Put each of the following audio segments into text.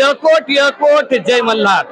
यकोट यकोट जय मल्हार.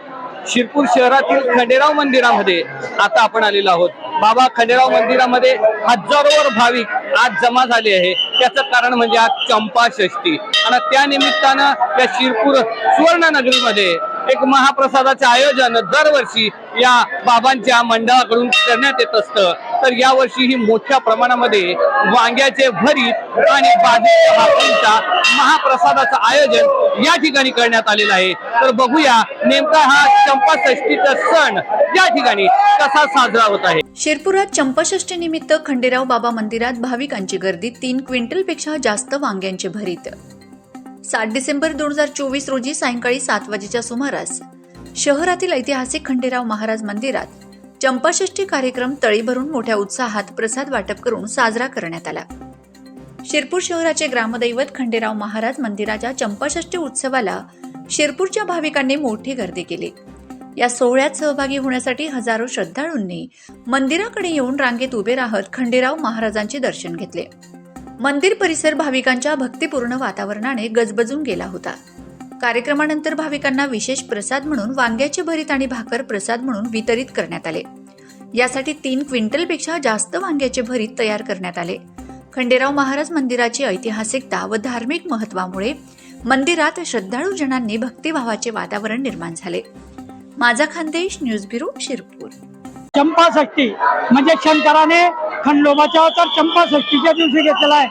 शिरपूर शहरातील खंडेराव मंदिरामध्ये आता आपण आलेलो आहोत. बाबा खंडेराव मंदिरामध्ये हजारोवर भाविक आज जमा झाले आहे. त्याचं कारण म्हणजे आज चंपा षष्ठी. आणि त्या निमित्तानं या शिरपूर सुवर्णनगरीमध्ये एक महाप्रसादाचं आयोजन दरवर्षी या बाबांच्या मंडळाकडून करण्यात येत असतं. तर यावर्षी ही मोठ्या प्रमाणामध्ये वांग्याचे भरीत आणि बाजूच्या महाप्रसादाचं आयोजन या ठिकाणी करण्यात आलेलं आहे. तर बघूया नेमका हा चंपाषष्टीचा सण या ठिकाणी कसा साजरा होत आहे? शिरपुरात चंपाषष्ठी निमित्त खंडेराव बाबा मंदिरात भाविकांची गर्दी तीन क्विंटलपेक्षा जास्त वांग्यांचे भरीत. सात डिसेंबर दोन हजार चोवीस रोजी सायंकाळी सात वाजेच्या सुमारास शहरातील ऐतिहासिक खंडेराव महाराज मंदिरात चंपाषष्ठी कार्यक्रम तळी भरून मोठ्या उत्साहात प्रसाद वाटप करून साजरा करण्यात आला. शिरपूर शहराचे ग्रामदैवत खंडेराव महाराज मंदिराच्या चंपाषष्ठी उत्सवाला शिरपूरच्या भाविकांनी मोठी गर्दी केली. या सोहळ्यात सहभागी होण्यासाठी हजारो श्रद्धाळूंनी मंदिराकडे येऊन रांगेत उभे राहत खंडेराव महाराजांचे दर्शन घेतले. मंदिर परिसर भाविकांच्या भक्तिपूर्ण वातावरणाने गजबजून गेला होता. कार्यक्रमानंतर भाविकांना विशेष प्रसाद म्हणून वांग्याचे भरीत आणि भाकर प्रसाद म्हणून वितरित करण्यात आले. यासाठी तीन क्विंटलपेक्षा जास्त वांग्याचे भरीत तयार करण्यात आले. खंडेराव महाराज मंदिराची ऐतिहासिकता व धार्मिक महत्वामुळे मंदिरात श्रद्धाळू जनांनी भक्तिभावाचे वातावरण निर्माण झाले. माझा खानदेश न्यूज ब्युरो शिरपूर. चंपाषष्ठी म्हणजे शंकराने खंडोबाच्या अवतार चंपाषष्ठीच्या दिवशी घेतलेला आहे.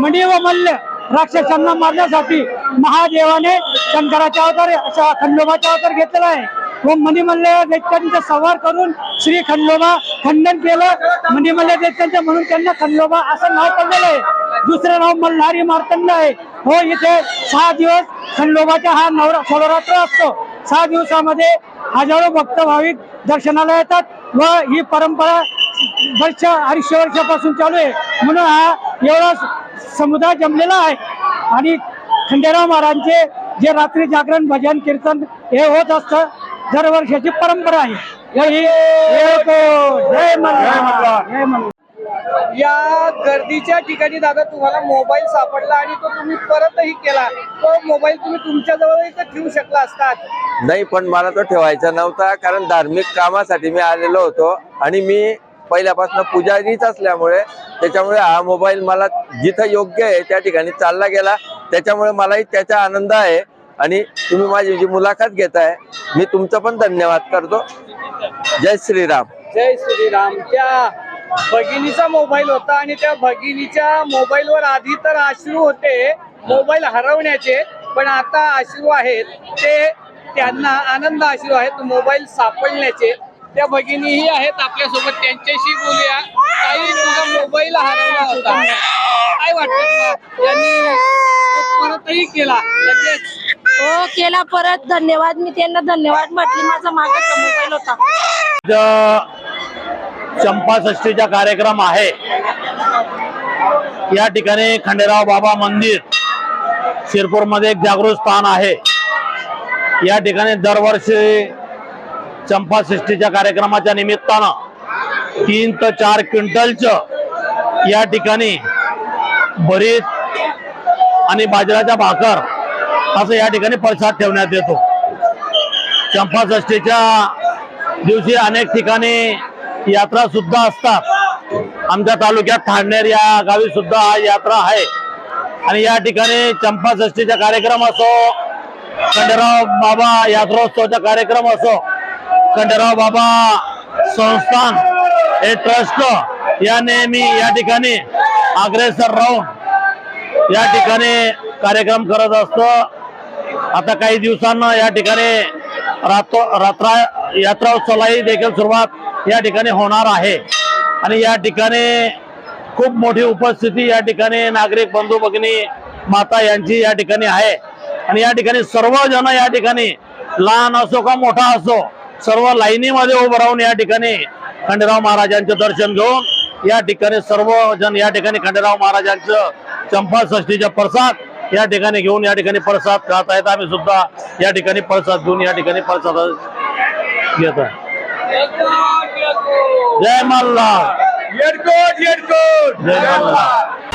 मणी व मल्ल राक्षसांना मारण्यासाठी महादेवाने शंकराचा अवतार अशा खंडोबाचा अवतार घेतलेला आहे. व मणिमल्ल या दैत्यांचा संवार करून श्री खंडोबा खंडन केलं. मणिमल्ल दैत्यांचं म्हणून त्यांना खंडोबा असं नाव पडलेलं आहे. दुसरं नाव मल्हारी मार्तंड आहे. हो इथे सहा दिवस खंडोबाचा हा नवरा सोळरात्र असतो. सहा दिवसामध्ये हजारो भक्त भाविक दर्शनाला येतात व ही परंपरा वर्ष अडीचशे वर्षापासून चालू आहे. म्हणून हा एवढा समुदाय जमलेला आहे. आणि खंडेराव महाराजांचे जे रात्री जागरण भजन कीर्तन हे होत असतं दरवर्षाची परंपरा आहे. या गर्दीच्या ठिकाणी दादा तुम्हाला मोबाईल सापडला आणि तो तुम्ही परतही केला. तो मोबाईल तुम्ही तुमच्या जवळ ठेवू शकला असतात नाही पण मला तो ठेवायचा नव्हता कारण धार्मिक कामासाठी मी आलेलो होतो आणि मी पहिल्यापासून पुजारीच असल्यामुळे त्याच्यामुळे हा मोबाईल मला जिथं योग्य आहे त्या ठिकाणी चालला गेला. त्याच्यामुळे मलाही त्याचा आनंद आहे. आणि तुम्ही माझी जी मुलाखत घेताय मी तुमचं पण धन्यवाद करतो. जय श्रीराम. जय श्रीराम. त्या भगिनीचा मोबाईल होता आणि त्या भगिनीच्या मोबाईलवर आधी तर अश्रू होते मोबाईल हरवण्याचे. पण आता अश्रू आहेत ते त्यांना आनंद अश्रू आहेत मोबाईल सापडण्याचे. त्या भगिनीही आहेत आपल्यासोबत त्यांच्याशी बोलूया. काही तुझा मोबाईल हरवला होता. काय वाटतं त्यांनी परतही केला लगेच? हो केला परत. धन्यवाद. मी त्यांना धन्यवाद म्हटले. माझा मागाचा मोबाईल होता. चंपाषष्ठीचा कार्यक्रम आहे. या ठिकाणी खंडेराव बाबा मंदिर शिरपूरमध्ये एक जागृत स्थान आहे. या ठिकाणी दरवर्षी चंपाषष्ठीच्या कार्यक्रमाच्या निमित्तानं तीन ते चार क्विंटलचं या ठिकाणी भरीत आणि बाजऱ्याच्या भाकर असं या ठिकाणी प्रसाद ठेवण्यात येतो. चंपाषष्ठीच्या दिवशी अनेक ठिकाणी यात्रा सुद्धा असतात. आमच्या तालुक्यात थांडनेर या गावी सुद्धा हा यात्रा आहे. आणि या ठिकाणी चंपाषष्ठीचा कार्यक्रम असो खंडेराव बाबा यात्रोत्सवचा कार्यक्रम असो खंडेराव बाबा संस्थान हे ट्रस्ट या नेहमी या ठिकाणी अग्रेसर राहून या ठिकाणी कार्यक्रम करत असतो. आता काही दिवसांना या ठिकाणी रात्र रात्रा यात्रोत्सवालाही देखील सुरुवात या ठिकाणी होणार आहे. आणि या ठिकाणी खूप मोठी उपस्थिती या ठिकाणी नागरिक बंधू भगिनी माता यांची या ठिकाणी आहे. आणि या ठिकाणी सर्वजण या ठिकाणी लहान असो का मोठा असो सर्व लाईनीमध्ये उभं राहून या ठिकाणी खंडेराव महाराजांचं दर्शन घेऊन या ठिकाणी सर्वजण या ठिकाणी खंडेराव महाराजांचं चंपा षष्टीचा प्रसाद या ठिकाणी घेऊन या ठिकाणी प्रसाद खात आहेत. आम्ही सुद्धा या ठिकाणी प्रसाद घेऊन या ठिकाणी प्रसाद घेत आहे. जय मल्हार. जय मल्हार.